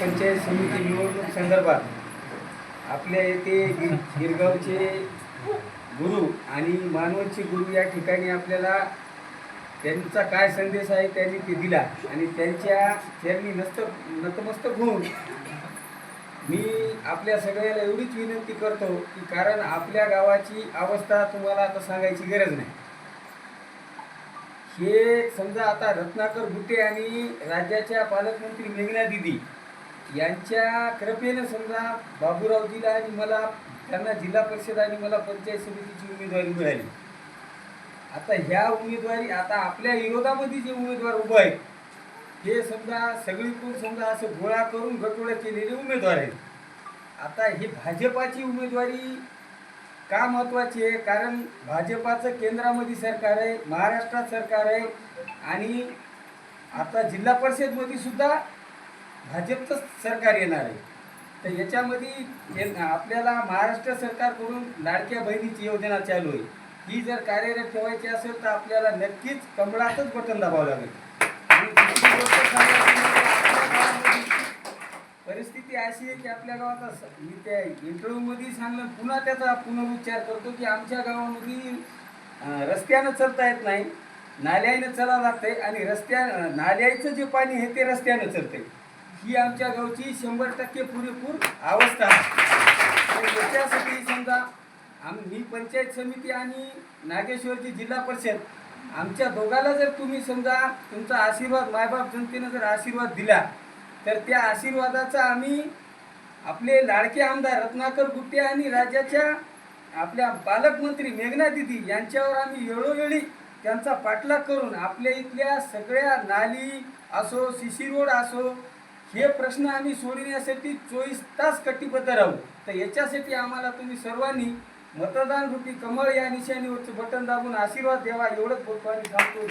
पंचायत समिती निवडणूक संदर्भात आपल्या येथे गिर गिरगावचे गुरु आणि मानवचे गुरु या ठिकाणी आपल्याला त्यांचा काय संदेश आहे त्यांनी ते दिला. आणि त्यांच्या त्यांनी नस्त नतमस्तक होऊन मी आपल्या सगळ्याला एवढीच विनंती करतो की कारण आपल्या गावाची अवस्था तुम्हाला आता सांगायची गरज नाही. हे समजा आता रत्नाकर गुटे आणि राज्याच्या पालकमंत्री मेघना दिदी यांच्या कृपेनं समजा बाबूरावजीला आणि मला त्यांना जिल्हा परिषद आणि मला पंचायत समितीची उमेदवारी मिळाली. आता ह्या उमेदवारी आता आपल्या विरोधामध्ये जे उमेदवार उभं आहेत हे समजा सगळीकडून समजा असं गोळा करून गटोळा केलेले उमेदवार आहेत. आता ही भाजपाची उमेदवारी का महत्त्वाची आहे? कारण भाजपाचं केंद्रामध्ये सरकार आहे महाराष्ट्रात सरकार आहे आणि आता जिल्हा परिषदमध्ये सुद्धा भाजपचं सरकार येणार आहे. तर याच्यामध्ये आपल्याला महाराष्ट्र सरकारकडून लाडक्या बहिणीची योजना चालू आहे. ही जर कार्यरत ठेवायची असेल तर आपल्याला नक्कीच कमळातच बटन दाबावं लागेल. परिस्थिती अशी आहे की आपल्या गावात असं मी त्या इंटरव्ह्यूमध्ये सांगलं पुन्हा त्याचा पुनरुच्चार करतो की आमच्या गावामध्ये रस्त्यानं चलता येत नाही नाल्यानं चलावं लागतंय आणि रस्त्या नाल्याचं जे पाणी आहे ते रस्त्यानं चलतंय. ही आमच्या गावची शंभर टक्के पुरेपूर अवस्था आहे. याच्यासाठी समजा आम मी पंचायत समिती आणि नागेश्वरची जिल्हा परिषद आमच्या दोघाला जर तुम्ही समजा तुमचा आशीर्वाद मायबाप जनतेनं जर आशीर्वाद दिला तर त्या आशीर्वादाचा आम्ही आपले लाडके आमदार रत्नाकर गुट्टे आणि राज्याच्या आपल्या पालकमंत्री मेघना दिदी यांच्यावर आम्ही वेळोवेळी त्यांचा पाठलाग करून आपल्या इथल्या सगळ्या नाली असो सीसी रोड असो हे प्रश्न आम्ही सोडविण्यासाठी चोवीस तास कटिबद्ध राहू. तर याच्यासाठी आम्हाला तुम्ही सर्वांनी मतदान रूपी कमळ या निशाणीवरचं बटन दाबून आशीर्वाद द्यावा एवढंच बोलतो आणि सांगतो